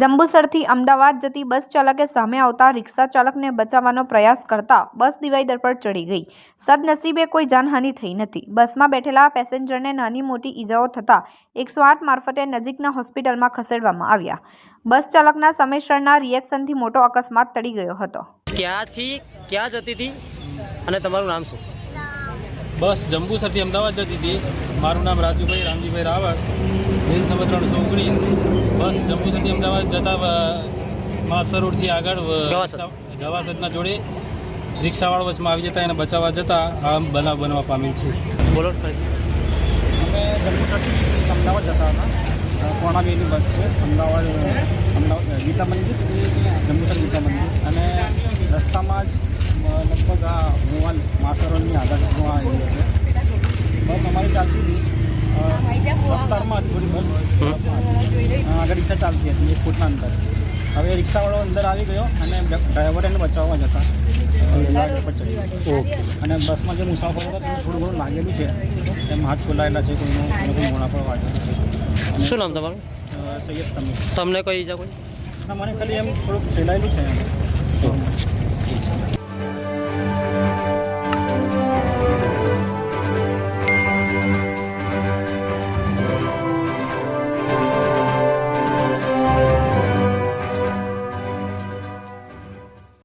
જંબુસરથી અમદાવાદ જતી બસ ચાલકે સામે આવતા રિક્ષા ચાલકને બચાવવાનો પ્રયાસ કરતા બસ ડિવાઈડર પર ચડી ગઈ. સદનસીબે કોઈ જાનહાનિ થઈ નથી. બસમાં બેઠેલા પેસેન્જરને નાની મોટી ઈજાઓ થતાં એકસો આઠ મારફતે નજીકના હોસ્પિટલમાં ખસેડવામાં આવ્યા. બસ ચાલકના સમયસરના રિએક્શનથી મોટો અકસ્માત ટળી ગયો હતો. ક્યાંથી, ક્યાં જતી હતી અને તમારું નામ શું? બસ જંબુસરથી અમદાવાદ જતી હતી. મારું નામ રાજુભાઈ રામજીભાઈ રાવળ. રેલ નંબર ત્રણસો ઓગણીસ. બસ જંબુસરથી અમદાવાદ જતા માસર રોડથી આગળ ગવાસદના જોડે રિક્ષાવાળો વચમાં આવી જતા એને બચાવવા જતા આ બનાવ બનવા પામેલ છે. બોલો. અમે જંબુસરથી અમદાવાદ જતા હતા. કોણાબીની બસ છે. અમદાવાદ અમદાવાદ ગીતા મંદિર. જંબુસર ગીતા મંદિર. અને રસ્તામાં જ લગભગ આ મોવાલ માસરોની આગળ હું આ છે. બસ અમારી ચાલતી હતી. જ થોડી બસ. આગળ રિક્ષા ચાલતી હતી એક ફૂટના અંદર. હવે રિક્ષાવાળો અંદર આવી ગયો અને ડ્રાઈવર એને બચાવવા જતા. અને બસમાં જે મુસાફરો હતા તેને થોડું ઘણું લાગેલું છે. એમ હાથ ખોલાયેલા છે કોઈનું કોઈ મોડા પર વાગેલું છે. શું નામ તમારું? સૈયદ તમે તમને કોઈ ઈજા કોઈ? મને ખાલી એમ થોડુંક ફેલાયેલું છે.